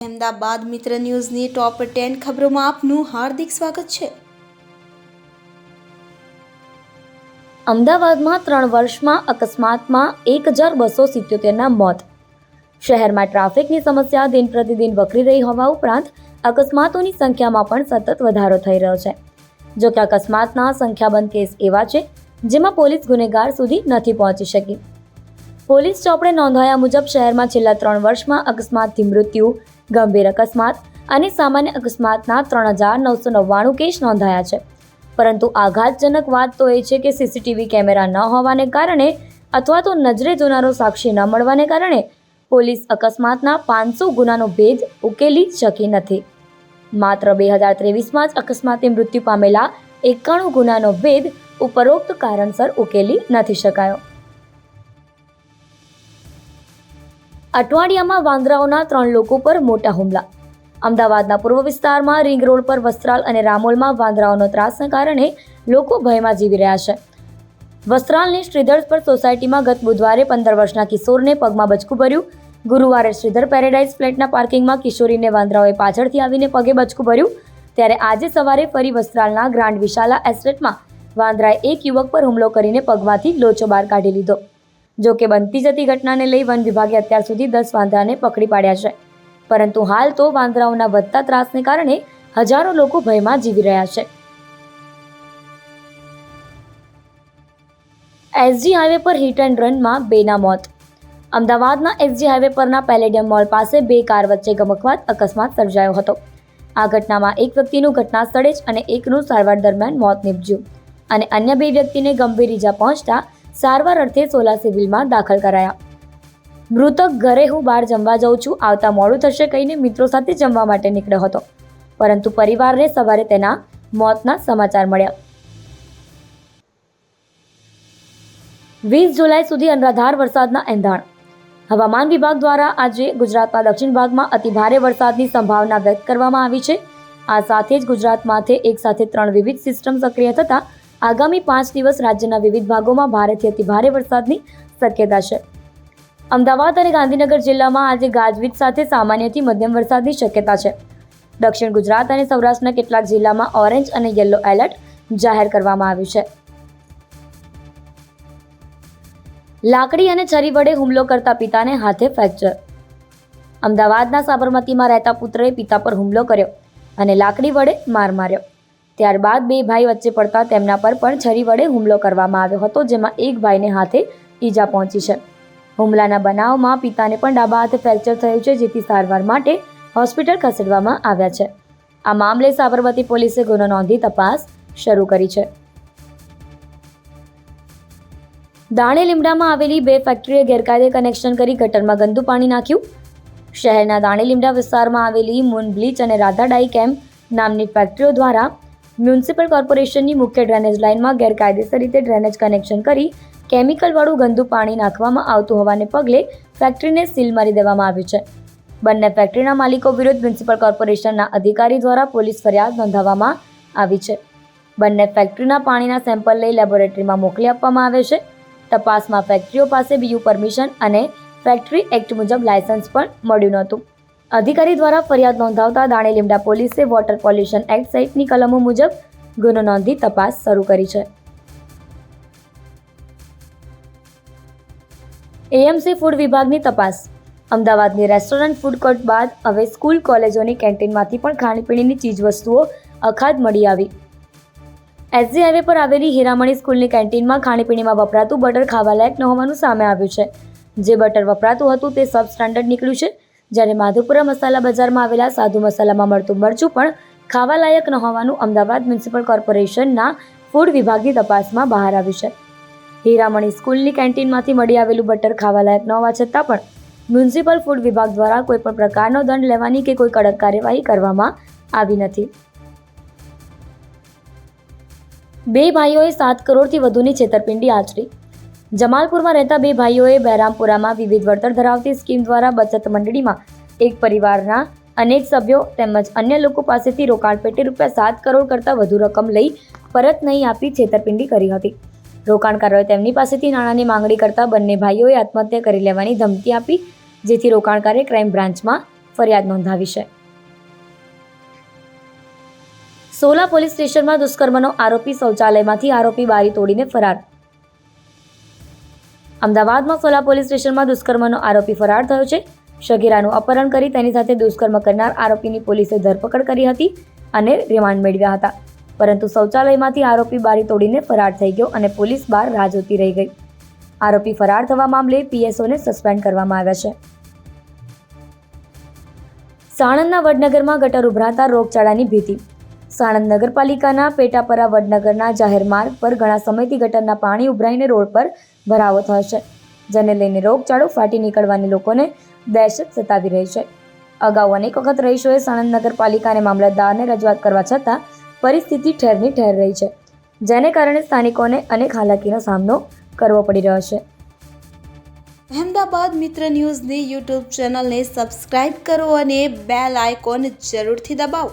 અમદાવાદ મિત્ર ન્યૂઝની top ten ખબરોમાં આપનું હાર્દિક સ્વાગત છે. અમદાવાદમાં ત્રણ વર્ષમાં અકસ્માતમાં એક હજાર બસો સિત્યોતેરના મોત. શહેરમાં ટ્રાફિકની સમસ્યા દિન પ્રતિદિન વકરી રહી હોવા ઉપરાંત અકસ્માતોની સંખ્યામાં પણ સતત વધારો થઈ રહ્યો છે. જો કે અકસ્માતના સંખ્યાબંધ કેસ એવા છે જેમાં પોલીસ ગુનેગાર સુધી નથી પહોંચી શકી. પોલીસ ચોપડે નોંધાયા મુજબ શહેરમાં છેલ્લા ત્રણ વર્ષમાં અકસ્માતથી મૃત્યુ ગંભીર અકસ્માત અને સામાન્ય અકસ્માતના ત્રણ હજાર નવસો નવ્વાણું કેસ નોંધાયા છે. પરંતુ આઘાતજનક વાત તો એ છે કે સીસીટીવી કેમેરા ન હોવાને કારણે અથવા તો નજરે જોનારો સાક્ષી ન મળવાને કારણે પોલીસ અકસ્માતના પાંચસો ગુનાનો ભેદ ઉકેલી શકી નથી. માત્ર બે હજાર ત્રેવીસમાં જ અકસ્માતે મૃત્યુ પામેલા એકાણું ગુનાનો ભેદ ઉપરોક્ત કારણસર ઉકેલી નથી શકાયો. અટવાડિયામાં વાંદરાઓના ત્રણ લોકો પર મોટા હુમલા. અમદાવાદના પૂર્વ વિસ્તારમાં રિંગ રોડ પર વસ્ત્રાલ અને રામોલમાં વાંદરાઓનો ત્રાસને કારણે લોકો ભયમાં જીવી રહ્યા છે. વસ્ત્રાલની શ્રીધર પર સોસાયટીમાં ગત બુધવારે પંદર વર્ષના કિશોરને પગમાં બચકું ભર્યું. ગુરુવારે શ્રીધર પેરેડાઇઝ ફ્લેટના પાર્કિંગમાં કિશોરીને વાંદરાઓએ પાછળથી આવીને પગે બચકું ભર્યું. ત્યારે આજે સવારે ફરી વસ્ત્રાલના ગ્રાન્ડ વિશાલા એસ્ટેટમાં વાંદરાએ એક યુવક પર હુમલો કરીને પગમાંથી લોચો બહાર કાઢી લીધો. જો કે બનતી જતી ઘટનાને લઈ વન વિભાગે અત્યાર સુધી દસ વાંદરાને પકડી પાડ્યા છે. પરંતુ હાલ તો વાંદરાઓના વધતા ત્રાસને કારણે હજારો લોકો ભયમાં જીવી રહ્યા છે. એસજી હાઈવે પર હિટ એન્ડ રનમાં બેના મોત. અમદાવાદના એસજી હાઈવે પરના પેલેડિયમ મોલ પાસે બે કાર વચ્ચે ગમકવાત અકસ્માત સર્જાયો હતો. આ ઘટનામાં એક વ્યક્તિનું ઘટના સ્થળે જ અને એકનું સારવાર દરમિયાન મોત નીપજ્યું. અને અન્ય બે વ્યક્તિને ગંભીર ઈજા પહોંચતા સારવાર અર્થે સોલા સિવિલમાં દાખલ કરાયા. મૃતક ઘરે હું બહાર જમવા જાઉં છું, આવતા મોડું થશે કહીને મિત્રો સાથે જમવા માટે નીકળ્યો હતો. પરંતુ પરિવારને સવારે તેના મોતના સમાચાર મળ્યા. વીસ જુલાઈ સુધી અનરાધાર વરસાદના એંધાણ. હવામાન વિભાગ દ્વારા આજે ગુજરાતના દક્ષિણ ભાગમાં અતિભારે વરસાદની સંભાવના વ્યક્ત કરવામાં આવી છે. આ સાથે જ ગુજરાતમાંથી એક સાથે ત્રણ વિવિધ સિસ્ટમ સક્રિય થતાં આગામી પાંચ દિવસ રાજ્યના વિવિધ ભાગોમાં ભારેથી અતિભારે વરસાદની શક્યતા છે. અમદાવાદ અને ગાંધીનગર જિલ્લામાં આજે ગાજવીજ સાથે સામાન્યથી મધ્યમ વરસાદની શક્યતા છે. દક્ષિણ ગુજરાત અને સૌરાષ્ટ્રના કેટલાક જિલ્લામાં ઓરેન્જ અને યલો એલર્ટ જાહેર કરવામાં આવ્યું છે. લાકડી અને છરી વડે હુમલો કરતા પિતાને હાથે ફ્રેક્ચર. અમદાવાદના સાબરમતીમાં રહેતા પુત્રએ પિતા પર હુમલો કર્યો અને લાકડી વડે માર માર્યો. ત્યારબાદ બે ભાઈ વચ્ચે પડતા તેમના પર પણ છરી વડે હુમલો કરવામાં આવ્યો હતો, જેમાં એક ભાઈને હાથે ઈજા પહોંચી છે. હુમલાના બનાવમાં પિતાને પણ ડાબા હાથે ફ્રેક્ચર થયું છે, જેથી સારવાર માટે હોસ્પિટલ ખસેડવામાં આવ્યા છે. આ મામલે સાબરમતી પોલીસે ગુનો નોંધી તપાસ શરૂ કરી છે. દાણે લીમડામાં આવેલી બે ફેક્ટરીએ ગેરકાયદે કનેક્શન કરી ગટરમાં ગંદુ પાણી નાખ્યું. શહેરના દાણે લીમડા વિસ્તારમાં આવેલી મૂન બ્લીચ અને રાધા ડાઈ કેમ્પ નામની ફેક્ટરીઓ દ્વારા મ્યુનિસિપલ કોર્પોરેશનની મુખ્ય ડ્રેનેજ લાઇનમાં ગેરકાયદેસર રીતે ડ્રેનેજ કનેક્શન કરી કેમિકલવાળું ગંદુ પાણી નાખવામાં આવતું હોવાને પગલે ફેક્ટરીને સીલ મારી દેવામાં આવી છે. બંને ફેક્ટરીના માલિકો વિરુદ્ધ મ્યુનિસિપલ કોર્પોરેશનના અધિકારી દ્વારા પોલીસ ફરિયાદ નોંધાવવામાં આવી છે. બંને ફેક્ટરીના પાણીના સેમ્પલ લઈ લેબોરેટરીમાં મોકલી આપવામાં આવે છે. તપાસમાં ફેક્ટરીઓ પાસે બીયુ પરમિશન અને ફેક્ટરી એક્ટ મુજબ લાયસન્સ પણ મળ્યું નહોતું. અધિકારી દ્વારા ફરિયાદ નોંધાવતા દાણે લીમડા પોલીસે વોટર પોલ્યુશન એક્ટ સહિતની કલમો મુજબ ગુનો નોંધી તપાસ શરૂ કરી છે. એએમસી ફૂડ વિભાગની તપાસ. અમદાવાદની રેસ્ટોરન્ટ ફૂડ કોર્ટ બાદ હવે સ્કૂલ કોલેજોની કેન્ટીનમાંથી પણ ખાણીપીણીની ચીજવસ્તુઓ અખાદ મળી આવી. એસજી હાઈવે પર આવેલી હીરામણી સ્કૂલની કેન્ટીનમાં ખાણીપીણીમાં વપરાતું બટર ખાવાલાયક ન હોવાનું સામે આવ્યું છે. જે બટર વપરાતું હતું તે સબ સ્ટાન્ડર્ડ નીકળ્યું છે. જ્યારે માધુપુરા મસાલા બજારમાં આવેલા સાધુ મસાલામાં મળતું મરચું પણ ખાવાલાયક ન હોવાનું અમદાવાદ મ્યુનિસિપલ કોર્પોરેશનના ફૂડ વિભાગની તપાસમાં બહાર આવ્યું છે. હીરામણી સ્કૂલની કેન્ટીનમાંથી મળી આવેલું બટર ખાવાલાયક ન હોવા છતાં પણ મ્યુનિસિપલ ફૂડ વિભાગ દ્વારા કોઈપણ પ્રકારનો દંડ લેવાની કે કોઈ કડક કાર્યવાહી કરવામાં આવી નથી. બે ભાઈઓએ સાત કરોડથી વધુની છેતરપિંડી આચરી. જમાલપુરમાં રહેતા બે ભાઈઓએ બહેરામપુરામાં વિવિધ વળતર ધરાવતી સ્કીમ દ્વારા બચત મંડળીમાં એક પરિવારના અનેક સભ્યો તેમજ અન્ય લોકો પાસેથી રોકાણ પેટે રૂપિયા સાત કરોડ કરતાં વધુ રકમ લઈ પરત નહીં આપી છેતરપિંડી કરી હતી. રોકાણકારોએ તેમની પાસેથી નાણાંની માંગણી કરતા બંને ભાઈઓએ આત્મહત્યા કરી લેવાની ધમકી આપી, જેથી રોકાણકારે ક્રાઇમ બ્રાન્ચમાં ફરિયાદ નોંધાવી છે. સોલા પોલીસ સ્ટેશનમાં દુષ્કર્મનો આરોપી શૌચાલયમાંથી આરોપી બારી તોડીને ફરાર અમદાવાદમાં સોલા પોલીસ સ્ટેશનમાં દુષ્કર્મનો આરોપી ફરાર થયો છે. શગીરાનું અપહરણ કરી તેની સાથે દુષ્કર્મ કરનાર આરોપીની પોલીસે ધરપકડ કરી હતી અને રિમાન્ડ મેળવ્યા હતા. પરંતુ શૌચાલયમાંથી આરોપી બારી તોડીને ફરાર થઈ ગયો અને પોલીસ બહાર રાહ જોતી રહી ગઈ. આરોપી ફરાર થવા મામલે પીએસઓને સસ્પેન્ડ કરવામાં આવ્યા છે. સાણંદના વડનગરમાં ગટર ઉભરાતા રોગચાળાની ભીતિ સાણંદ નગરપાલિકાના પેટાપરા વડનગરના જાહેર માર્ગ પર ઘણા સમયથી ગટરના પાણી ઉભરાઈને રોડ પર ભરાવો થયો છે, જેને લઈને રોગચાળો ફાટી નીકળવાની લોકોને દહેશત સતાવી રહી છે. અગાઉ અનેક વખત રહીશોએ સાણંદ નગરપાલિકા અને મામલતદારને રજૂઆત કરવા છતાં પરિસ્થિતિ ઠેરની ઠેર રહી છે, જેને કારણે સ્થાનિકોને અનેક હાલાકીનો સામનો કરવો પડી રહ્યો છે. અહેમદાબાદ મિત્ર ન્યૂઝની યુટ્યુબ ચેનલને સબસ્ક્રાઇબ કરો અને બેલ આઇકોન જરૂરથી દબાવો.